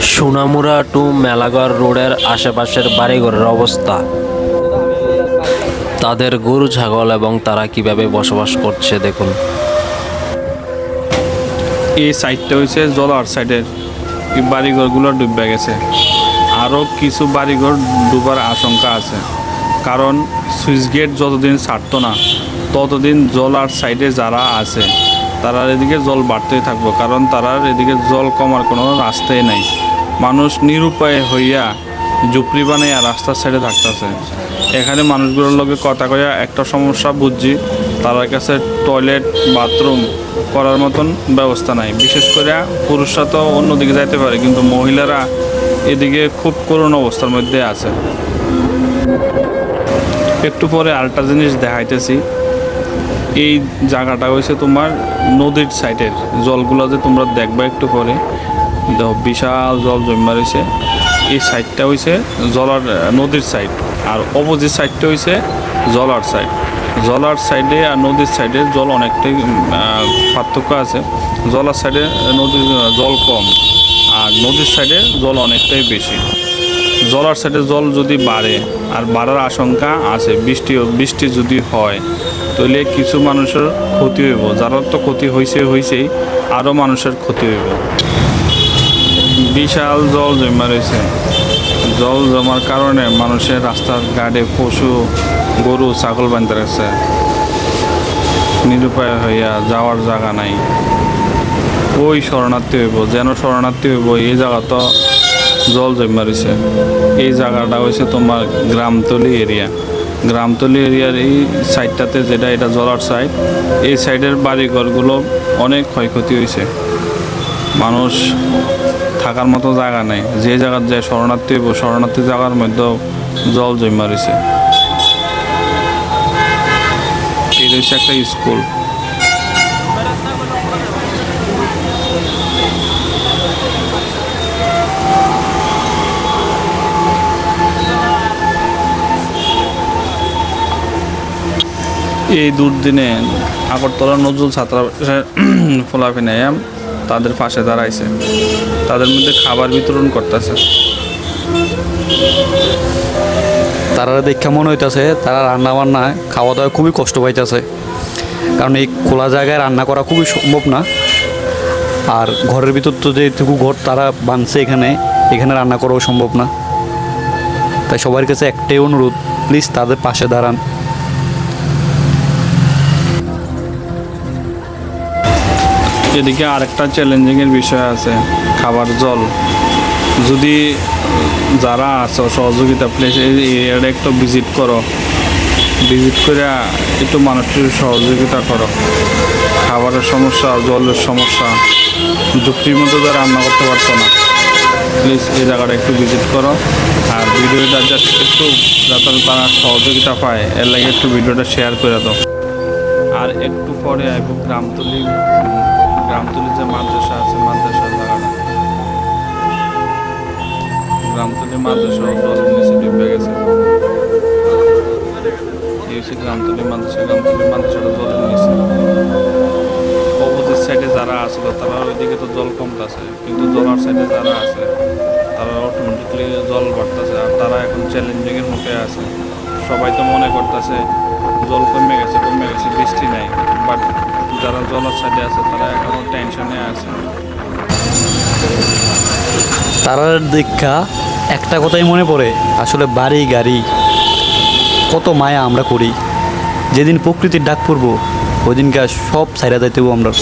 Sonamura two Melaghar রোডের আশেপাশের বাড়িঘরের অবস্থা। তাদের গরু, ছাগল এবং তারা কীভাবে বসবাস করছে দেখুন। এই সাইডটা হয়েছে জলার সাইডের। বাড়িঘরগুলো ডুবে গেছে। আরও কিছু বাড়িঘর ডুবার আশঙ্কা আছে। কারণ সুইচ গেট যতদিন ছাড়তো না, ততদিন জলার সাইডে যারা আছে তারা এদিকে জল বাড়তেই থাকব, কারণ তারার এদিকে জল কমার কোনো রাস্তাই নাই। মানুষ নিরুপায় হইয়া ঝুপড়ি বানাইয়া রাস্তার সাইডে থাকতেছে। এখানে মানুষগুলোর লগে কথা কইয়া একটা সমস্যা বুঝছি তার কাছে টয়লেট, বাথরুম করার মতন ব্যবস্থা নাই। বিশেষ করে পুরুষরা তো অন্যদিকে যাইতে পারে, কিন্তু মহিলারা এদিকে খুব করুণ অবস্থার মধ্যে আছে। একটু পরে আরেকটা জিনিস দেখাইতেছি। এই জায়গাটা হয়েছে তোমার নদীর সাইডের। জলগুলো যে তোমরা দেখবা একটু পরে। বিশাল জল জমা রয়েছে। এই সাইডটা হয়েছে জলার, নদীর সাইড। আর অপোজিট সাইডটা হয়েছে জলার সাইড। জলার সাইডে আর নদীর সাইডে জল অনেকটাই পার্থক্য আছে। জলার সাইডে নদীর, জল কম। আর নদীর সাইডে জল অনেকটাই বেশি। জলার সাইডে জল যদি বাড়ে, আর বাড়ার আশঙ্কা আছে বৃষ্টি বৃষ্টি যদি হয় তাহলে কিছু মানুষের ক্ষতি হইব। যারা তো ক্ষতি হয়েছে হয়েছেই আরও মানুষের ক্ষতি হইব। বিশাল জল জমা রয়েছে। জল জমার কারণে মানুষের রাস্তার গাড়ে পশু, গরু, ছাগল বাঁধতে রাখছে নিরুপায় হইয়া যাওয়ার জায়গা নাই। ওই শরণার্থী হইব, যেন শরণার্থী হইব, এই জায়গা তো জল জমা রয়েছে। এই জায়গাটা হয়েছে তোমার গ্রামতলি এরিয়া। গ্রামতলি এরিয়ার এই সাইডটাতে যেটা, এটা জলার সাইড এই সাইডের বাড়িঘরগুলো অনেক ক্ষয়ক্ষতি হয়েছে। মানুষ থাকার মতো জায়গা নেই। যে জায়গার যায় শরণার্থী শরণার্থী জায়গার মধ্যেও জল জমা রয়েছে। এটা হচ্ছে একটা স্কুল এই দুর্দিনে আগরতলা নজরুল ছাত্রাবাসের ফোলাফিনায়াম তাদের পাশে দাঁড়াইছে। তাদের মধ্যে খাবার বিতরণ করতেছে। তারা দেখা মনে হইতাছে, তারা রান্না বান্না খাওয়া দাওয়া খুবই কষ্ট পাইতেছে। কারণ এই খোলা জায়গায় রান্না করা খুবই সম্ভব না। আর ঘরের ভিতর তো যেটুকু ঘর, তারা বানছে এখানে এখানে রান্না করাও সম্ভব না। তাই সবার কাছে একটাই অনুরোধ প্লিজ তাদের পাশে দাঁড়ান। এদিকে আরেকটা চ্যালেঞ্জিংয়ের বিষয় আছে, খাবার জল। যদি যারা আছো, সহযোগিতা প্লেস এই এরিয়াটা একটু ভিজিট করো। ভিজিট করে একটু মানুষটির সহযোগিতা করো। খাবারের সমস্যা, জলের সমস্যা, যুক্তির মধ্যে তো রান্না করতে পারতো না। প্লিজ এই জায়গাটা একটু ভিজিট করো। আর ভিডিওটা জাস্ট একটু যাতে তারা সহযোগিতা পায়, এর লাগে একটু ভিডিওটা শেয়ার করে দাও। আর একটু পরে আইব গ্রামতলি গ্রামতলি যে মাদ্রাসা আছে, মাদ্রাসা জায়গাটা গ্রামতলি মাদ্রাসা জলের নিচে ডুবে গেছে। গ্রামতলি মাদ্রাসা গ্রামতলি মাদ্রাসাটা জলের নিচে অপোজিট সাইডে যারা আছিল তারা ওইদিকে তো জল কমতেছে কিন্তু জলার সাইডে যারা আছে, তারা অটোমেটিকলি জল বাড়তেছে। আর তারা এখন চ্যালেঞ্জিংয়ের মুখে আছে। সবাই তো মনে করতেছে, জল কমে গেছে কমে গেছে, বৃষ্টি নাই। বাট যারা জলের সাইডে আছে, তারা এখনও টেনশনে আছে। তারার দীক্ষা একটা কথাই মনে পড়ে, আসলে বাড়ি, গাড়ি, কত মায়া আমরা করি। যেদিন প্রকৃতির ডাক পড়ব ওই দিনকে সব সাইরা যাইতেও আমরা।